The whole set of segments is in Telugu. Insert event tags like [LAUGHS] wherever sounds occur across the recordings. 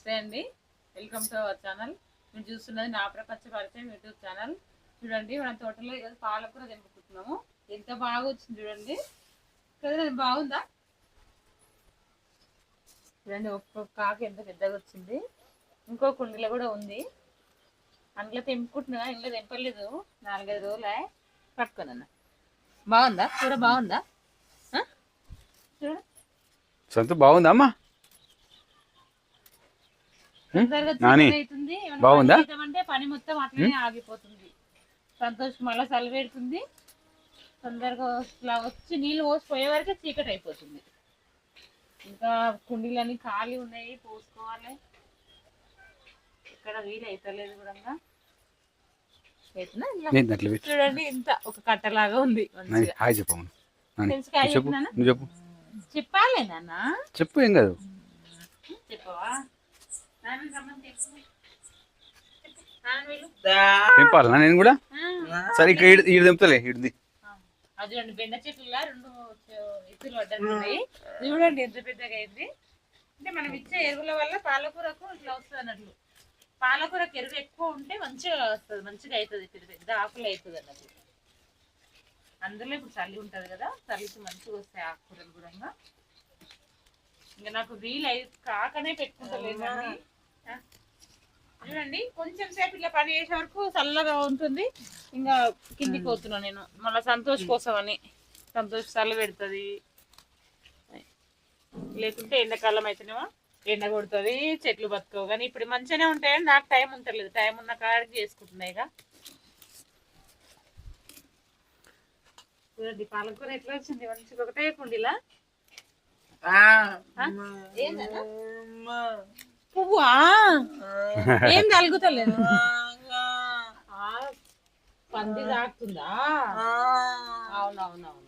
నమస్తే అండి. వెల్కమ్ టు అవర్ ఛానల్ మీరు చూస్తున్నది నా ప్రపంచ పరిచయం యూట్యూబ్ ఛానల్ చూడండి మన తోటలో ఈరోజు పాలకూర తెంపుకుంటున్నాము. ఎంత బాగా వచ్చింది చూడండి. కదా బాగుందా? చూడండి ఒక్కొక్క కాకు ఎంత పెద్దగా వచ్చింది. ఇంకో కుండీలో కూడా ఉంది. అందులో తెంపుకుంటున్నా ఇంట్లో తెంపలేదు. నాలుగైదు రోజులే పట్టుకొని అన్న బాగుందా? కూర బాగుందా? ఆ? బాగుందా అమ్మా? నాని, బాగుందా? పని మొత్తం అట్లనే ఆగిపోతుంది. సంతోష్ మళ్ళీ చలి పెడుతుంది. తొందరగా ఇట్లా వచ్చి నీళ్ళు పోసి పోయే వరకే చీకటి అయిపోతుంది. ఇంకా కుండీలన్నీ ఖాళీ ఉన్నాయి పోసుకోవాలి. ఇక్కడ వీలు అవుతలేదు కూడా చూడండి ఇంత ఒక కట్టలాగా ఉంది హాయ్ చెప్పు. చెప్పాలి నాన్న. చెప్పు ఏం కాదు. చెప్పవా? తెంపాలనా నేను కూడా. సరే ఇక్కడ ఈడు తెంపుతలే ఇడిది అది చూడండి బెండ చెట్ల రెండు ఎత్తులు పడ్డాయి చూడండి ఎంత పెద్దగా అయింది. అంటే మనం ఇచ్చే ఎరువుల వల్ల పాలకూరకు ఇట్లా వస్తుంది అన్నట్లు. పాలకూరకు ఎరువు ఎక్కువ ఉంటే మంచిగా వస్తుంది మంచిగా అవుతుంది పెద్ద పెద్ద ఆకులు అవుతుంది అన్నట్లు. అందులో ఇప్పుడు చలి ఉంటుంది కదా చలికి మంచిగా వస్తాయి ఆకుకూరలు కూడా. ఇంకా నాకు వీలు అయి కాకనే పెట్టుకుంటలేదు చూడండి కొంచెం సేపు ఇట్లా పని చేసే వరకు చల్లగా ఉంటుంది. ఇంకా కిందికి పోతున్నా నేను. మళ్ళీ సంతోష్ కోసం అని. సంతోష్ చల్ల పెడుతుంది. లేకుంటే ఎండాకాలం అయితేనేమో ఎండ కొడుతుంది చెట్లు బతుకవు. కానీ ఇప్పుడు మంచిగానే ఉంటాయని నాకు టైం ఉంటలేదు. టైం ఉన్న కాడికి చేసుకుంటున్నాయి చూడండి పాలకూర ఎట్లా వచ్చింది? మంచిగా ఒకటే కుండీలా? ఏందన్నా? పువ్వా? [LAUGHS] ఏం తలుగుతలేదు? పంది తాకుతుందా? అవునవునవును.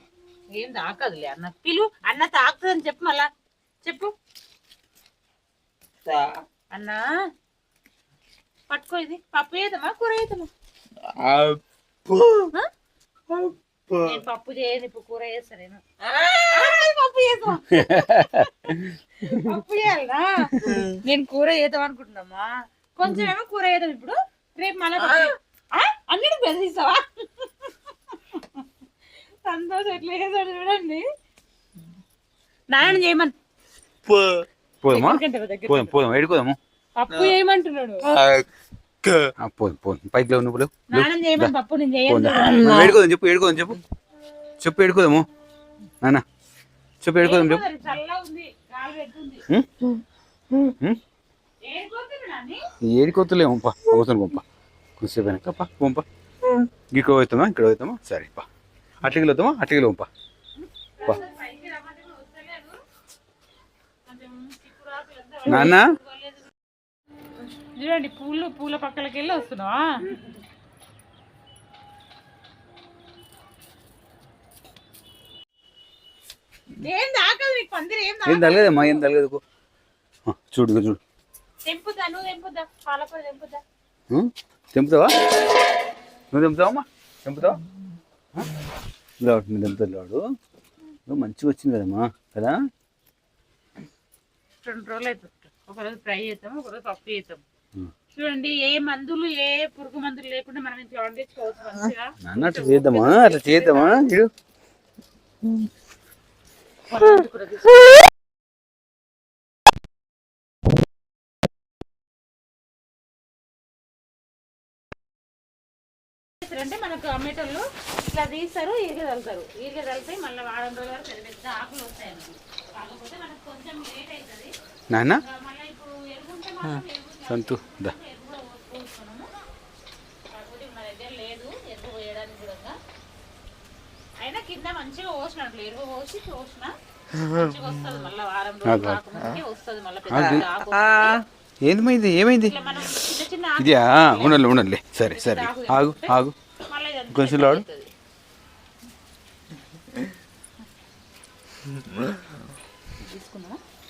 ఏం తాకదులే అన్న. పిలు అన్న తాకుతుందని చెప్పు మళ్ళా. చెప్పు. అన్న పట్టుకో ఇది. పప్పు చేద్దామా? కూర చేద్దామా? పప్పు చేయను ఇప్పుడు కూర చేస్తా నేను పప్పు చేద్దాం పప్పు చేయాలనా నేను కూర చేద్దాం అనుకుంటున్నామా? కొంచెం ఏమో కూర చేద్దాం ఇప్పుడు. రేపు మళ్ళీ అన్నిటి బెదిరిస్తావా సంతోషం ఎట్లా చేశాడు చూడండి. నాయన చేయమని. పోదామా పోదాం పోదాం పప్పు చేయమంటున్నాడు. ఆ, పోదాం పోదాం. పైకి లేవు నువ్వు లేవు. నేను చెప్పు ఏడుకోదాం చెప్పు. చెప్పు ఏడుకోదాము. నాన్న. చెప్పు ఏడుకోదాం చెప్పు చల్లగా ఉంది గాలి పెడుతుంది హ్మ్? హ్మ్? ఏడిపోతుంది నాని? ఏడుకోతలేము పా అవసరం పంప కొంచెంసేపు వెనక పా పంప ఇక్కడ పోతామా ఇక్కడ పోతామా సరే పా. అట్లకి వెళ్తామా అట్లకి పంప నాన్న చూడండి పూలు పూల పక్కలకి వెళ్ళి వస్తున్నావా? ఏం తగలేదమ్మా ఏం తగలేదు చూడు చూడు? తెంపుతావా? నువ్వు తెంపుతావమ్మా? తెంపుతావా? లాడు నువ్వు తెంపుతాడు లాడు. నువ్వు మంచిగా వచ్చింది కదమ్మా కదా? రెండు రోజులు అవుతుంది ఒకరోజు ఫ్రై చేస్తాం ఒకరోజు పప్పు చేస్తాం ఉం. చూడండి ఏ మందులు ఏ పురుగు మందులు లేకుండా మనం ఇంట్లో వండించుకోవచ్చు మంచిగా. అట్లా చేద్దామా? అట్లా చేద్దామా ఇడు కొత్తిమీర కూర తీసుకో. అంటే మనకు అమ్మేటోళ్ళు ఇట్లా తీస్తారు ఈరిగా చల్లుతారు ఈరిగా చల్లితే మళ్ళీ వారం రోజుల వరకు పెద్ద పెద్ద ఆకులు వస్తాయి. కాకపోతే మనకు కొంచెం లేట్ అవుతుంది. నాన్న? సంతు దా ఎరుగు కూడా పోసుకున్నాము కాకపోతే మన దగ్గర లేదు ఎరుగు పోయడానికి కూడా అయినా కింద మంచిగా పోసి పోసిన. ఇది? ఏమైంది? ఇదియా? ఉండలే ఉండలే సరే సరే. ఆగు ఆగు. కొంచెం లాడు.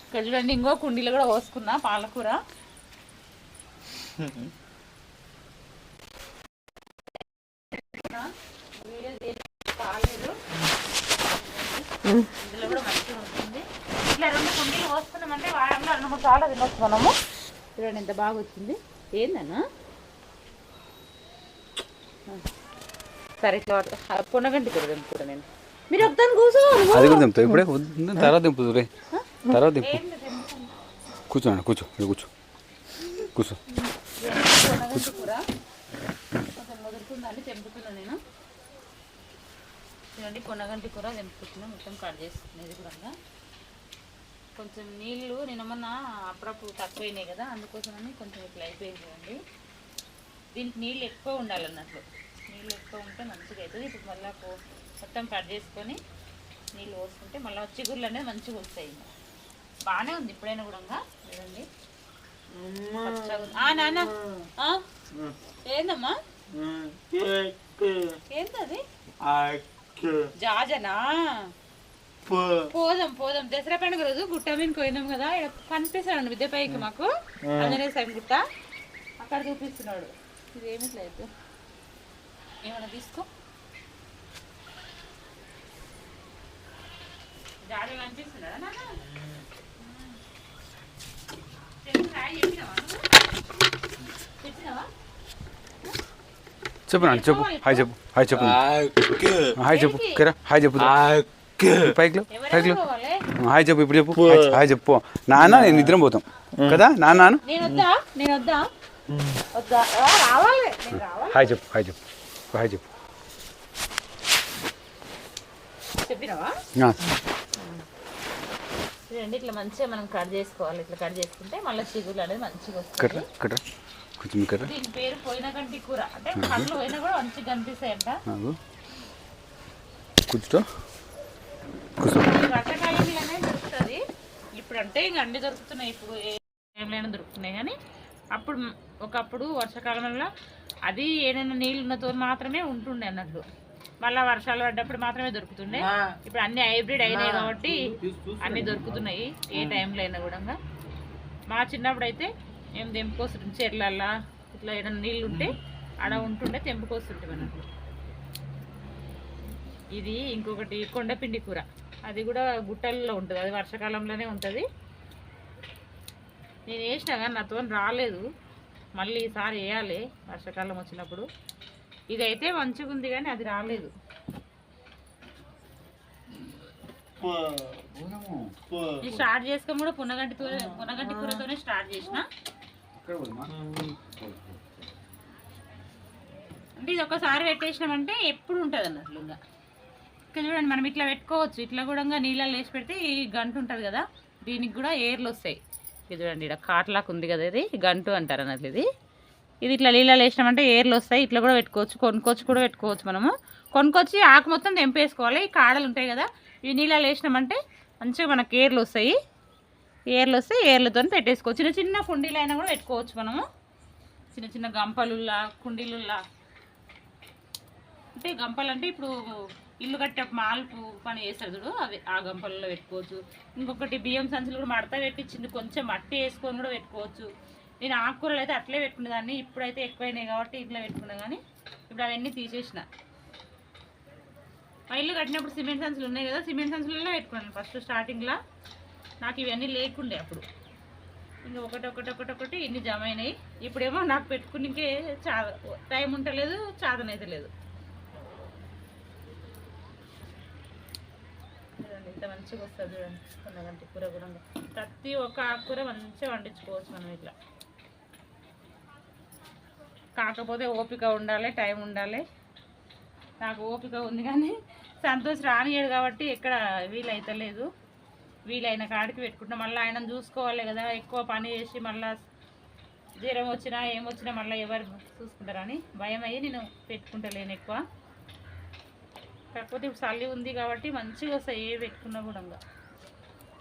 ఇక్కడ చూడండి ఇంకో కుండీలో కూడా పోసుకున్నా పాలకూర. [LAUGHS] ఇందులో కూడా మంచిగా ఉంటుంది. ఇట్లా రెండు కుండీలు పోసుకున్నామంటే వారంలో రెండు మూడు సార్లు తినొచ్చు మనము. చూడండి ఎంత బాగా వచ్చింది. ఏందన్నా. సరే ఇట్లా పొన్నగంటి కూర తెంపుకుంటా నేను. మీరు వద్దని కూర్చో అది కూడా దింపుతావు ఇప్పుడే తర్వాత దింపుదు రే తర్వాత దింపు కూర్చోండి కూర్చో ఇక్కడ కూర్చో కూర్చో. పొన్నగంటి కూర కొంచెం ముదురుతుందని తెంపుతున్నా నేను చూడండి పొన్నగంటి కూర తెంపుతున్నా మొత్తం కట్ చేస్తుంది కూడా కొంచెం నీళ్ళు నేను మొన్న అప్పుడప్పుడు తక్కువైనాయి కదా అందుకోసమని కొంచెం ఇట్లా అయిపోయింది చూడండి. దీనికి నీళ్ళు ఎక్కువ ఉండాలన్నట్లు నీళ్ళు ఎక్కువ ఉంటే మంచిగా అవుతుంది. ఇప్పుడు మళ్ళీ మొత్తం కట్ చేసుకొని నీళ్ళు పోసుకుంటే మళ్ళీ చిగుర్లు అనేది మంచిగా వస్తాయి. బాగానే ఉంది ఇప్పుడైనా కూడా చూడండి. నాన్న? ఏందమ్మా? ఏంటది జాజనా? పోదాం పోదాం. దసరా పండుగ రోజు గుట్ట మీదకి పోయినాం కదా ఇక్కడ కనిపిస్తాడు విద్య పైకి మాకు. ఆంజనేయ స్వామి గుట్ట. అక్కడ చూపిస్తున్నాడు. ఇది ఏమి లేదు. ఏమన్నా తీసుకో. జాడీ కనిపిస్తున్నాడా నాన్న? చెప్పినావా? చెప్పు నాన్న చెప్పు. హాయ్ చెప్పు హాయ్ చెప్పు హాయ్ చెప్పు కిరా హాయ్ చెప్పు. పైకి లేవు, పైకి లేవు. పోవాలి? హాయ్ చెప్పు ఇప్పుడు చెప్పు. హాయ్ చెప్పు నాన్న నేను నిద్ర పోతాం. కదా? నాన్న నేను వద్దా? నేను వద్దా? వద్దా? ఆ, రావాలి. నేను రావాలి. హాయ్ చెప్పు హాయ్ చెప్పు. హాయ్ చెప్పు. ఇట్లా మంచిగా మనం కట్ చేసుకోవాలి. ఇట్లా కట్ చేసుకుంటే మళ్ళీ చిగులు అనేది మంచిగా వస్తుంది కట్రా. కొంచెం దీని పేరు పోయిన కంటి కూర. అంటే పండ్లు పోయినా కూడా మంచిగా కనిపిస్తాయంట. కూర్చో. దొరుకుతుంది. ఇప్పుడు అంటే ఇంక అన్ని దొరుకుతున్నాయి. ఇప్పుడు ఏ టైంలో దొరుకుతున్నాయి కానీ అప్పుడు ఒకప్పుడు వర్షాకాలంలో అది ఏదైనా నీళ్ళు ఉన్నతో మాత్రమే ఉంటుండే అన్నట్లు మళ్ళీ వర్షాలు పడ్డప్పుడు మాత్రమే దొరుకుతుండే. ఇప్పుడు అన్ని హైబ్రిడ్ అయినాయి కాబట్టి అన్ని దొరుకుతున్నాయి ఏ టైంలో అయినా కూడా మా చిన్నప్పుడు అయితే మేము తెంపుకొస్తుంటాం చెర్లల్లా ఇట్లా ఏదైనా నీళ్ళు ఉంటే ఆడ ఉంటుండే తెంపుకొస్తుంటాం అన్నట్లు ఇది ఇంకొకటి కొండపిండి కూర. అది కూడా గుట్టల్లో ఉంటుంది అది వర్షాకాలంలోనే ఉంటుంది. నేను వేసినా కానీ నాతో రాలేదు. మళ్ళీ ఈసారి వేయాలి వర్షాకాలం వచ్చినప్పుడు. ఇది అయితే మంచిగా ఉంది కానీ అది రాలేదు. ఇది స్టార్ట్ చేసుకొని కూడా పునగంటి కూర పునగంటి కూరతోనే స్టార్ట్ చేసిన. అంటే ఇది ఒకసారి పెట్టేసినామంటే ఎప్పుడు ఉంటుంది అన్నట్లు ఇంకా ఇక్కడ చూడండి మనం ఇట్లా పెట్టుకోవచ్చు. ఇట్లా కూడా నీళ్ళలో వేసి పెడితే ఈ గంట ఉంటుంది కదా దీనికి కూడా ఏర్లు వస్తాయి. ఇది చూడండి ఇక్కడ కాట్లాక్ ఉంది కదా ఇది గంటు అంటారు అన్నట్లు ఇది. ఇది ఇట్లా నీళ్ళలో వేసినామంటే ఏర్లు వస్తాయి. ఇట్లా కూడా పెట్టుకోవచ్చు కొనుక్కొచ్చి కూడా పెట్టుకోవచ్చు మనము. కొనుక్కొచ్చి ఆకు మొత్తం తెంపేసుకోవాలి. ఈ కాడలు ఉంటాయి కదా ఇవి నీళ్ళలో వేసినామంటే మంచిగా మనకి ఏర్లు వస్తాయి. ఏర్లు వస్తే ఏర్లతో పెట్టేసుకోవచ్చు. చిన్న చిన్న కుండీలు అయినా కూడా పెట్టుకోవచ్చు మనము. చిన్న చిన్న గంపలుల్లా కుండీలుల్లా. అంటే గంపలు అంటే ఇప్పుడు ఇల్లు కట్టే మాల్పు పని చేస్తారు చూడు అవి ఆ గంపలలో పెట్టుకోవచ్చు. ఇంకొకటి బియ్యం సంచులు కూడా మడత పెట్టించింది కొంచెం మట్టి వేసుకొని కూడా పెట్టుకోవచ్చు. నేను ఆకుకూరలు అయితే అట్లే పెట్టుకునేదాన్ని ఇప్పుడైతే ఎక్కువైనాయి కాబట్టి ఇంట్లో పెట్టుకున్నా కానీ ఇప్పుడు అవన్నీ తీసేసిన. మా ఇల్లు కట్టినప్పుడు సిమెంట్ సంచులు ఉన్నాయి కదా సిమెంట్ సంచులలో పెట్టుకున్నాను ఫస్ట్ స్టార్టింగ్లో. నాకు ఇవన్నీ లేకుండే అప్పుడు. ఇంకా ఒకటి ఒకటి ఒకటి ఒకటి ఇన్ని జమ అయినాయి. ఇప్పుడేమో నాకు పెట్టుకునికే చా టైం ఉంటలేదు చాదనైతే లేదు. చూడండి ఇంత మంచిగా వస్తుంది చూడండి. కొన్నగంటి కూర కూడా ప్రతి ఒక్క ఆకుకూర మంచిగా వండించుకోవచ్చు మనం ఇట్లా. కాకపోతే ఓపిక ఉండాలి టైం ఉండాలి. నాకు ఓపిక ఉంది కానీ సంతోష్ రానియడు కాబట్టి ఎక్కడ వీలైతలేదు. వీలైన కాడికి పెట్టుకుంటాం. మళ్ళీ ఆయన చూసుకోవాలి కదా ఎక్కువ పని చేసి మళ్ళీ జ్వరం వచ్చినా ఏమొచ్చినా మళ్ళీ ఎవరు చూసుకుంటారని భయం అయ్యి నేను పెట్టుకుంటలేను ఎక్కువ. కాకపోతే చల్లి ఉంది కాబట్టి మంచిగా వస్తాయి ఏ పెట్టుకున్నా కూడా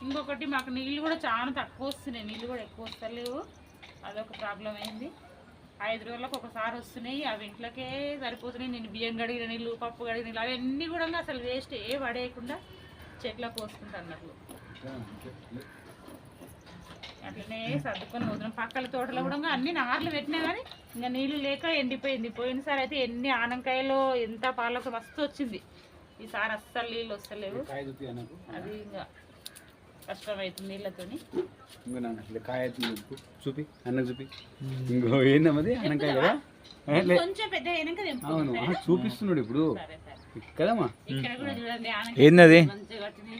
ఇంకొకటి మాకు నీళ్ళు కూడా చాలా తక్కువ వస్తున్నాయి. నీళ్ళు కూడా ఎక్కువ వస్తలేవు. అదొక ప్రాబ్లం అయింది. ఐదు రోజులకు ఒకసారి వస్తున్నాయి. అవి ఇంట్లోకే సరిపోతున్నాయి. నేను బియ్యం కడిగిన నీళ్ళు పప్పు కడిగిన నీళ్ళు అవన్నీ కూడా అసలు వేస్ట్ ఏ పడేయకుండా చెట్లకు పోసుకుంటా అన్నట్లు. అట్లనే సర్దుకొని పోతున్నాం పక్కల తోటలో కూడా అన్ని నార్లు పెట్టినా కానీ ఇంకా నీళ్ళు లేక ఎండిపోయింది. పోయినసారి అయితే ఎన్ని ఆనంకాయలు ఎంత పాలకు మస్తు వచ్చింది. ఈసారి అస్సలు నీళ్ళు వస్తలేవు. అది ఇంకా కష్టమవుతుంది నీళ్ళతోని. కాయ చూపి చూపి అన్నకు చూపి. ఇంకో ఏందమ్మది? అన్నకాయ కదా? ఏ, లే. కొంచెం పెద్ద. అవును చూపిస్తున్నాడు ఇప్పుడు. కట్టినాయి.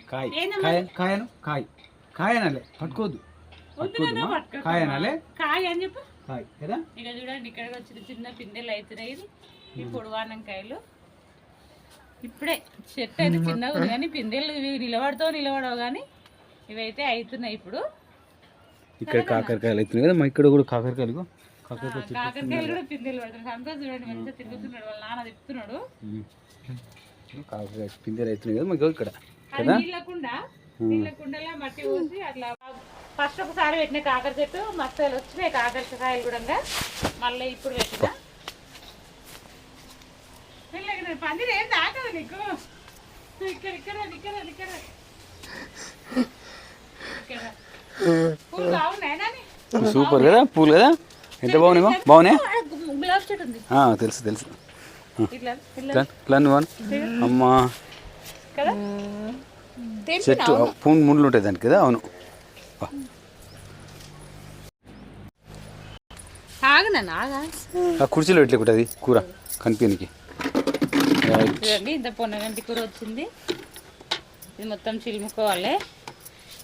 కాయ. కాయను? కాయ. కాయ అనాలే పట్టుకోవద్దు వద్దునన్నా పట్టుకోవద్దమ్మా పట్టుకోకమ్మా. కాయ అని చెప్పు. కాయ. కదా? ఇక చూడండి ఇక్కడ కూడా చిన్న చిన్న పిందెలు అవుతున్నాయి ఇది. ఈ పొడవానంకాయలు. ఇప్పుడే చెట్టు అయితే చిన్నగా ఉంది కానీ పిందెలు ఇవి నిలబడతావు నిలబడవు కానీ ఇవైతే అవుతున్నాయి ఇప్పుడు. ఇక్కడ కాకరకాయలు అవుతున్నాయి కదా మా ఇక్కడ కూడా కాకరకాయలు కాకరకాయలు కూడా పిందెలు పడుతున్నాయి సంతోష్ చూడండి మంచిగా తిరుగుతున్నాడు. వాళ్ళ నాన్న తిప్పుతున్నాడు. కాకరకాయ పిందెలు అవుతున్నాయి కదా మాకు ఇక్కడ నీళ్ళకుండలా మట్టి పోసి అట్లా ఫస్ట్ ఒకసారి పెట్టిన కాకర చెట్టు మస్తలు వచ్చినాయి కాకరకాయలు కూడా మళ్ళీ ఇప్పుడు పెట్టిన. పందిరి ఏం దాటదు నీకు? ఇక్కడ ఇక్కడ ఇక్కడ ఇక్కడ. సూపర్ కదా పూలు కదా? ఎంత బాగున్నాయి. బాగున్నాయి? తెలుసు తెలుసు. ఇట్లా. అమ్మా. చెట్టు పూన్ ముండ్లు ఉంటాయి దానికి కదా? అవును. వా. ఆగనా ఆగా ఆ కుర్చీలో ఇట్లా ఉంటుంది కూర కనిపించనికి ఇంత పొన్నగంటి కూర వచ్చింది. ఇది మొత్తం చిలుముకోవాలి.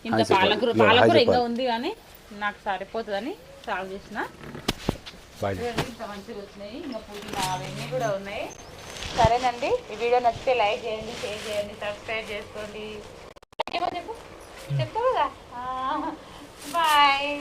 ఇంత. పాలకూర పాలకూర ఇంకా. ఉంది కానీ నాకు సరిపోతుందని సాగు చేసిన. బాయ్ మంచిగా వచ్చినాయి. ఇంకా అవన్నీ కూడా ఉన్నాయి. సరేనండి. ఈ వీడియో నచ్చితే లైక్ చేయండి షేర్ చేయండి సబ్స్క్రైబ్ చేసుకోండి. చెప్పు. చెప్తావు కదా? బాయ్.